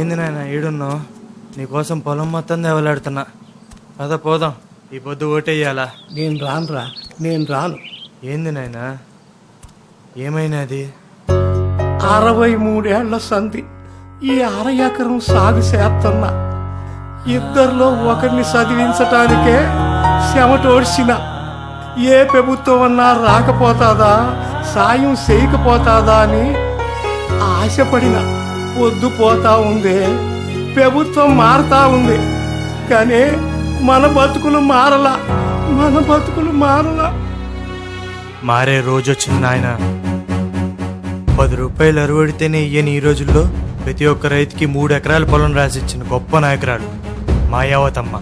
నాయన ఏడున్నావు? నీకోసం పొలం మొత్తం దేవలాడుతున్నా. పద పోదాం. ఈ పొద్దు ఓటేయాలా నేను రానురా నేను రాను. ఏంది నాయనా? ఏమైనది అరవై మూడేళ్ళ సంధి ఈ అర ఎకరం సాగు చేస్తున్నా. ఇద్దరిలో ఒకరిని చదివించటానికే చెమటోడ్చిన ఏ ప్రభుత్వం అన్నా రాకపోతాదా? సాయం చేయకపోతాదా అని ఆశపడిన. పొద్దు పోతా ఉంది. ప్రభుత్వం మారుతా ఉంది. కానీ మన బతుకులు మారలా. మన బతుకులు మారలా. మారే రోజు వచ్చింది నాయన. పది రూపాయలు అరువడితేనే ఇయ్యని ఈ రోజుల్లో ప్రతి ఒక్క రైతుకి మూడు ఎకరాల పొలం రాసిచ్చిన గొప్ప నాయకురాలు మాయావతమ్మ.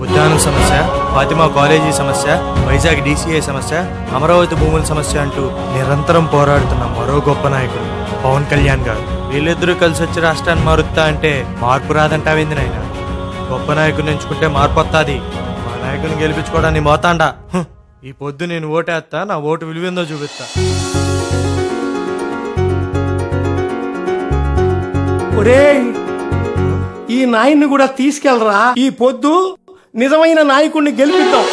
ఉద్యానం సమస్య ఫాతిమా కాలేజీ సమస్య వైజాగ్ డీసీఏ సమస్య అమరావతి భూముల సమస్య అంటూ నిరంతరం పోరాడుతున్న మరో గొప్ప నాయకుడు పవన్ కళ్యాణ్ గారు. వీళ్ళిద్దరూ కలిసి వచ్చి రాష్ట్రాన్ని మారుతా అంటే మార్పు రాదంటావేంది నాయన? గొప్ప నాయకుని ఎంచుకుంటే మార్పు వస్తుంది మా నాయకుని గెలిపించుకోవడానికి మోతాండా. ఈ పొద్దు నేను ఓటేస్తా నా ఓటు విలువేందో చూపిస్తా ఒరేయ్ ఈ నాయన్ని కూడా తీసుకెళ్ళరా ఈ పొద్దు నిజమైన నాయకుడిని గెలిపిద్దాం.